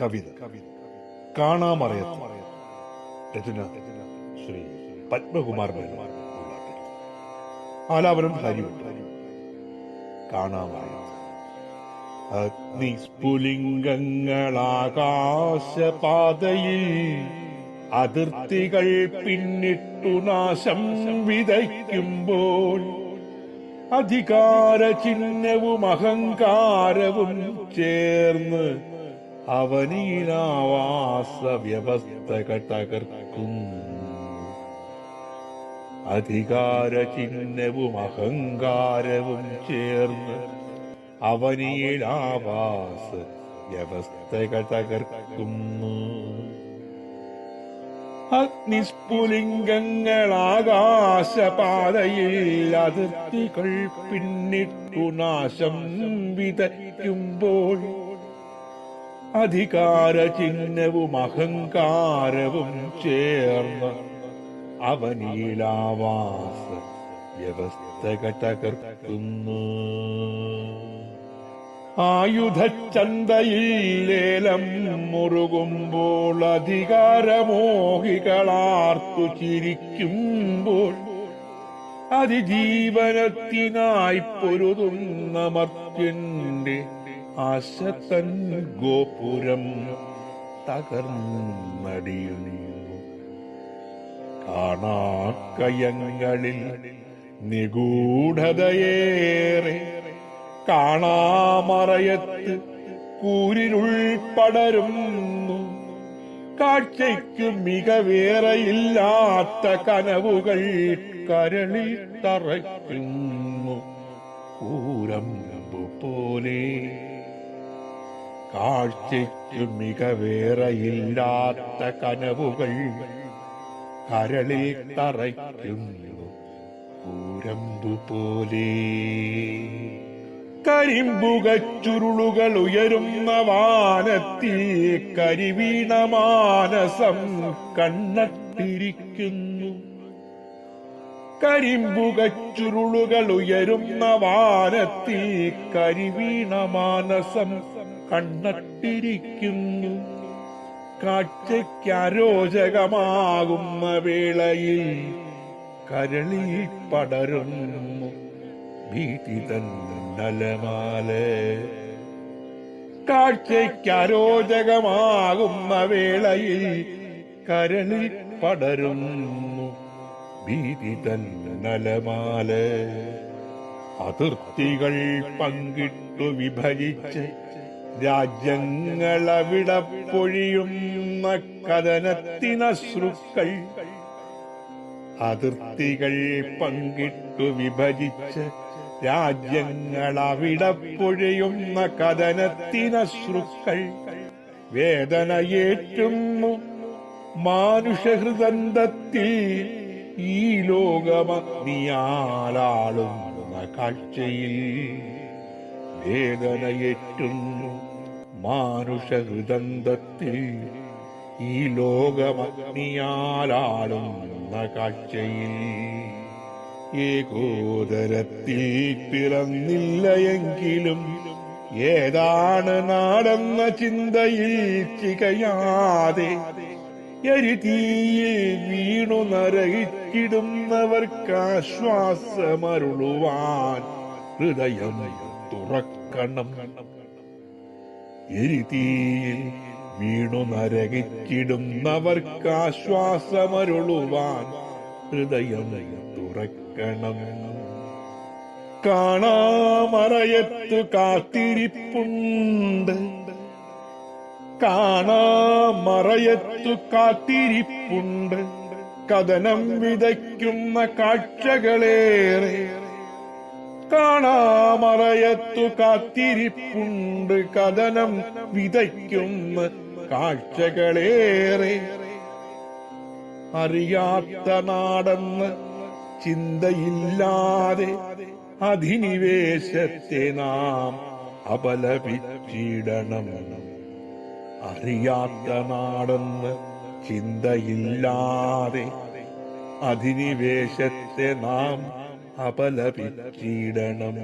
കവിത. കാണാമറയത്ത്. രചന ശ്രീ പത്മകുമാർ. ആലാപനം ഹരിവുണ്ട് കാണാമറയത്ത്. അഗ്നിസ്ഫുലിംഗങ്ങളാകാശപാതയിൽ അതിർത്തികൾ പിന്നിട്ടു നാശം വിതയ്ക്കുമ്പോൾ അധികാര ചിഹ്നവും അഹങ്കാരവും ചേർന്ന് അവനീനാവാസ വ്യവസ്ഥ തകർക്കുന്നു അധികാര ചിഹ്നവും അഹങ്കാരവും ചേർന്ന് അവനീലാവാസ വ്യവസ്ഥകൾ തകർക്കുന്നു. അഗ്നിസ്ഫുലിംഗങ്ങളാകാശപാതയിൽ അതിർത്തികൾ പിന്നിട്ടു നാശം വിതയ്ക്കുമ്പോൾ അധികാര ചിഹ്നവും അഹങ്കാരവും ചേർന്ന് അവനീലാവാസ വ്യവസ്ഥകൾ തകർക്കുന്നു ആയുധച്ചന്തയിൽ ലേലം മുറുകുമ്പോൾ അധികാരമോഹികളാർത്തു ചിരിക്കുമ്പോൾ അതിജീവനത്തിനായി പൊരുതുന്ന മർത്യന്റെ ആശത്തൻ ഗോപുരം തകർന്നടിയുന്നു കാണാക്കയങ്ങളിൽ നിഗൂഢതയേറെ കാണാമറയത്ത് കൂരിരുൾ പടരുന്നു കാഴ്ചയ്ക്ക് മികവേറെയില്ലാത്ത കനവുകൾ കരളി തറയ്ക്കുന്നു. പൂരം പോലെ കാഴ്ചയ്ക്ക് മികവേറെയില്ലാത്ത കനവുകൾ കരളിൽ തറയ്ക്കുന്നു. പൂരമ്പു പോലെ കരിമ്പുക ചുരുളുകൾ ഉയരുന്ന വാനത്തിൽ കരിവീണ മാനസം കണ്ണട്ടിരിക്കുന്നു കരിമ്പുക ചുരുളുകൾ ഉയരുന്ന വാനത്തിൽ കരിവീണ മാനസം കണ്ണട്ടിരിക്കുന്നു. കാഴ്ചയ്ക്കരോചകമാകുന്ന വേളയിൽ കരളി പടരുന്നു. ഭീതി തന്നലമാല കാഴ്ചയ്ക്ക് അരോചകമാകുന്ന വേളയിൽ കരളി പടരുന്നു. ഭീതി തന്നലമാല അതിർത്തികൾ പങ്കിട്ടു വിഭജിച്ച് രാജ്യങ്ങളവിടെ പൊഴിയുന്ന കഥനത്തിനശ്രുക്കൾ അതിർത്തികൾ പങ്കിട്ടു വിഭജിച്ച് രാജ്യങ്ങളവിടെ പൊഴിയുന്ന കഥനത്തിനശ്രുക്കൾ വേദനയേറ്റുന്നു മാനുഷഹൃദന്തത്തിൽ ഈ ലോകമഗ്നിയാലാളുന്ന കാഴ്ചയിൽ വേദനയേറ്റുന്നു മാനുഷഹൃദന്തത്തിൽ. ഈ ലോകമഗ്നിയാലാളുന്ന കാഴ്ചയിൽ ഏകോദരത്തിൽ പിറന്നില്ല എങ്കിലും ഏതാണ് നാടെന്ന ചിന്തയിൽ ചികയാതെ എരിതീയിൽ വീണു നരകിച്ചിടുന്നവർക്കാശ്വാസമരുളുവാൻ ഹൃദയം തുറക്കണം. എരിതീയിൽ വീണു നരകിച്ചിടുന്നവർക്കാശ്വാസമരുളുവാൻ ഹൃദയം തുറക്കണം. കാണാമറയത്തു കാത്തിരിപ്പുണ്ട്. കാണാമറയത്തു കാത്തിരിപ്പുണ്ട്. കഥനം വിതയ്ക്കുന്ന കാഴ്ചകളേറെ കാണാമറയത്തു കാത്തിരിപ്പുണ്ട്. കഥനം വിതയ്ക്കുന്ന കാഴ്ചകളേറെ അറിയാത്ത നാടെന്ന് ചിന്തയില്ലാതെ അധിനിവേശത്തെ നാം അപലപിച്ചിടണം. അറിയാത്ത നാടെന്ന് ചിന്തയില്ലാതെ അധിനിവേശത്തെ നാം അപലപിച്ചിടണം.